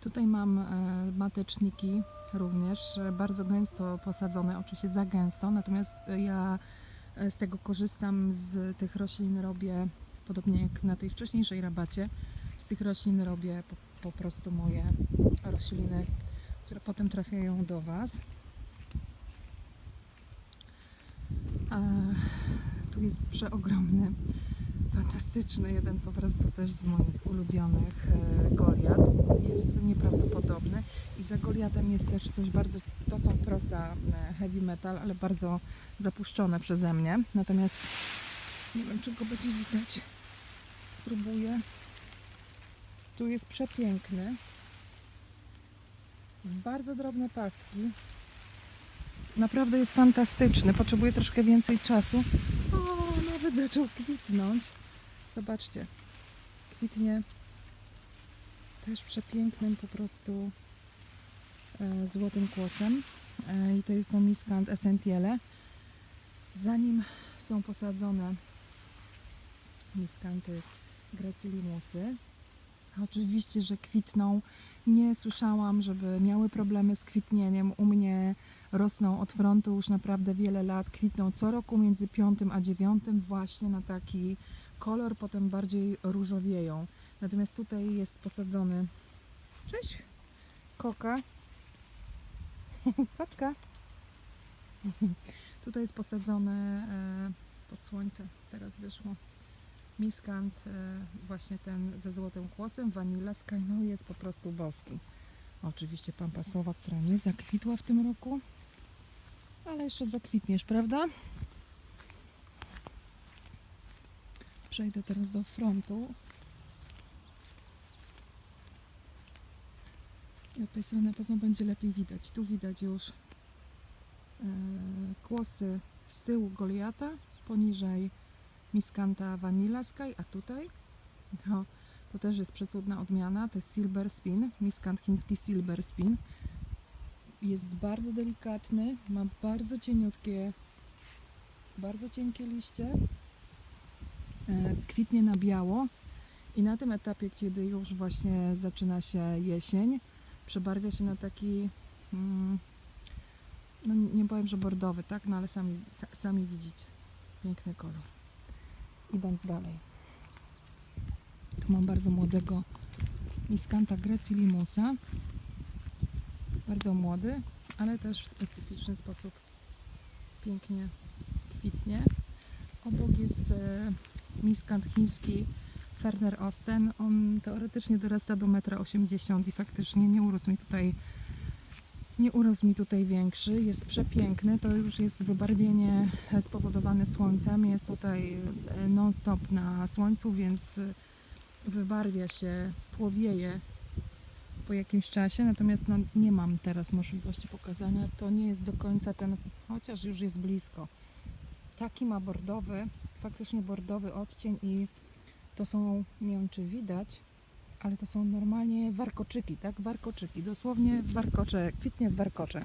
Tutaj mam e, mateczniki również, e, bardzo gęsto posadzone, oczywiście za gęsto, natomiast e, ja z tego korzystam, z tych roślin robię, podobnie jak na tej wcześniejszej rabacie, z tych roślin robię po, po prostu moje rośliny, które potem trafiają do Was. A tu jest przeogromny, fantastyczny, jeden po prostu też z moich ulubionych. Jest nieprawdopodobny i za Goliatem jest też coś bardzo, to są prosa e, heavy metal, ale bardzo zapuszczone przeze mnie. Natomiast nie wiem, czy go będzie widać. Spróbuję. Tu jest przepiękny. Bardzo drobne paski. Naprawdę jest fantastyczny. Potrzebuje troszkę więcej czasu. O, nawet zaczął kwitnąć. Zobaczcie. Kwitnie też przepięknym po prostu e, złotym kłosem. E, I to jest to Miskant Essentiele. Zanim są posadzone miskanty gracilimusy, oczywiście, że kwitną. Nie słyszałam, żeby miały problemy z kwitnieniem. U mnie rosną od frontu już naprawdę wiele lat. Kwitną co roku między piątym a dziewiątym właśnie na taki kolor, potem bardziej różowieją. Natomiast tutaj jest posadzony. Cześć! Koka. Kotka. tutaj jest posadzone e, pod słońce. Teraz wyszło. Miskant, e, właśnie ten ze złotym kłosem, Vanilla Sky, no jest po prostu boski. Oczywiście pampasowa, która nie zakwitła w tym roku, ale jeszcze zakwitniesz, prawda? Przejdę teraz do frontu. Od tej na pewno będzie lepiej widać. Tu widać już e, kłosy z tyłu Goliata, poniżej Miskanta Vanilla Sky, a tutaj no, to też jest przecudna odmiana, to jest Silver Spin, Miskant chiński Silver Spin. Jest bardzo delikatny, ma bardzo cieniutkie, bardzo cienkie liście, e, kwitnie na biało i na tym etapie, kiedy już właśnie zaczyna się jesień, przebarwia się na taki, mm, no nie powiem, że bordowy, tak, no ale sami, sa- sami widzicie, piękny kolor idąc dalej. Tu mam bardzo młodego miskanta gracilimusa. Bardzo młody, ale też w specyficzny sposób pięknie kwitnie. Obok jest e, miskant chiński Ferner Osten. On teoretycznie dorasta do 1,80 m i faktycznie nie urósł mi tutaj nie urósł mi tutaj większy, jest przepiękny. To już jest wybarwienie spowodowane słońcem. Jest tutaj e, non-stop na słońcu, więc wybarwia się, płowieje po jakimś czasie. Natomiast no, nie mam teraz możliwości pokazania. To nie jest do końca ten, chociaż już jest blisko. Taki ma bordowy, faktycznie bordowy odcień i to są, nie wiem czy widać, ale to są normalnie warkoczyki, tak? Warkoczyki, dosłownie warkocze, kwitnie w warkocze.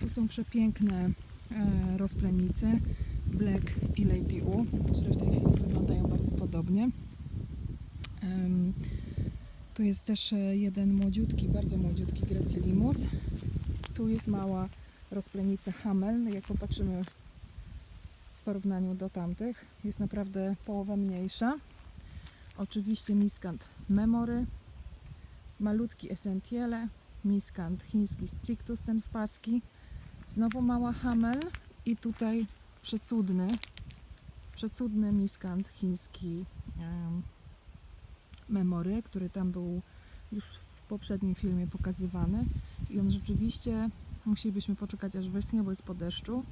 Tu są przepiękne e, rozplenice Black i Lady U, które w tej chwili wyglądają bardzo podobnie. Em, tu jest też e, jeden młodziutki, bardzo młodziutki Gracilimus. Tu jest mała rozplenica Hamel. Jak popatrzymy w porównaniu do tamtych, jest naprawdę połowa mniejsza. Oczywiście miskant Memory, malutki Essentiele, miskant chiński Strictus, ten w paski, znowu mała Hamel i tutaj przecudny, przecudny miskant chiński em, Memory, który tam był już w poprzednim filmie pokazywany i on rzeczywiście, musielibyśmy poczekać aż wyschnie, bo jest po deszczu.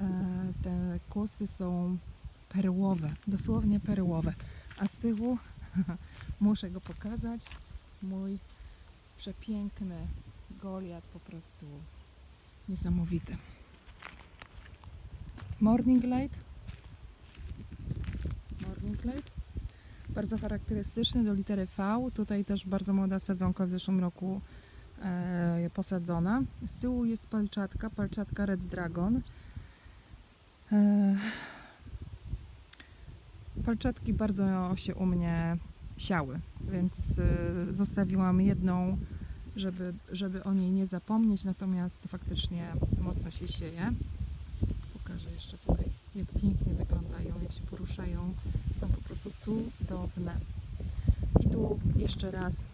E, te kłosy są perłowe, dosłownie perłowe. A z tyłu muszę go pokazać. Mój przepiękny Goliat, po prostu niesamowity. Morning Light. Morning Light. Bardzo charakterystyczny do litery V. Tutaj też bardzo młoda sadzonka w zeszłym roku e, posadzona. Z tyłu jest palczatka, palczatka Red Dragon. E, palczatki bardzo się u mnie siały, więc y, zostawiłam jedną żeby, żeby o niej nie zapomnieć, natomiast faktycznie mocno się sieje. Pokażę jeszcze tutaj, jak pięknie wyglądają, jak się poruszają. Są po prostu cudowne. I tu jeszcze raz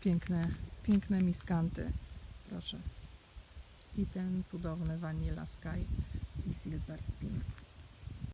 piękne, piękne miskanty. Proszę. I ten cudowny Vanilla Sky i Silver Spin.